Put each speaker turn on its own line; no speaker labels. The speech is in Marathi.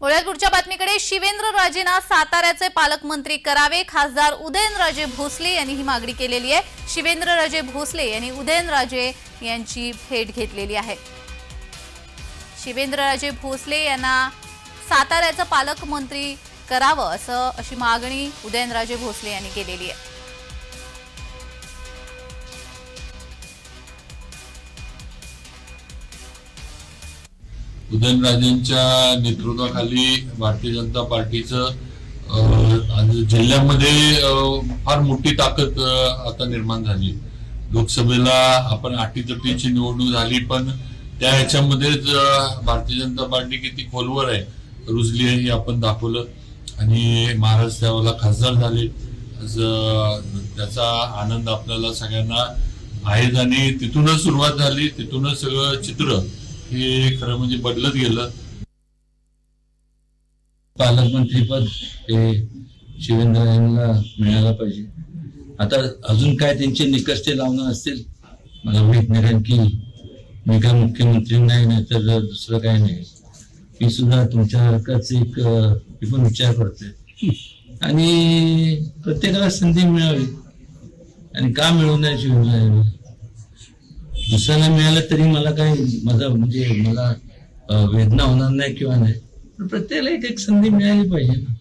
पुढच्या बातमीकडे शिवेंद्र राजेंना साताऱ्याचे पालकमंत्री करावे. खासदार उदयनराजे भोसले यांनी ही मागणी केलेली आहे. शिवेंद्रराजे भोसले यांनी उदयनराजे यांची भेट घेतलेली आहे. शिवेंद्रराजे भोसले यांना साताऱ्याचं पालकमंत्री करावं असं अशी मागणी उदयनराजे भोसले यांनी केलेली आहे.
उदयनराजेंच्या नेतृत्वाखाली भारतीय जनता पार्टीचं जिल्ह्यामध्ये फार मोठी ताकद आता निर्माण झाली. लोकसभेला आपण अटीतटीची निवडणूक झाली पण त्या ह्याच्यामध्येच भारतीय जनता पार्टी किती खोलवर आहे रुजली आहे हे आपण दाखवलं. आणि महाराष्ट्राला खासदार झाले. त्याचा आनंद आपल्याला सगळ्यांना आहेच आणि तिथूनच सुरुवात झाली. तिथूनच सगळं चित्र हे खरं म्हणजे बदलत गेलं.
पालकमंत्रीपद हे शिवेंद्र यांना मिळायला पाहिजे. आता अजून काय त्यांचे निकष ते लावणार असतील? मला माहीत नाही कारण की मी काय मुख्यमंत्री नाही नाही तर दुसरं काय नाही. मी सुद्धा तुमच्यासारखाच एक मी पण विचार करते आणि प्रत्येकाला संधी मिळावी. आणि का मिळू नये शिवसेनेला दुसऱ्याला मिळालं तरी मला काय माझा म्हणजे मला वेदना होणार नाही किंवा नाही. पण प्रत्येकाला एक एक संधी मिळाली पाहिजे ना.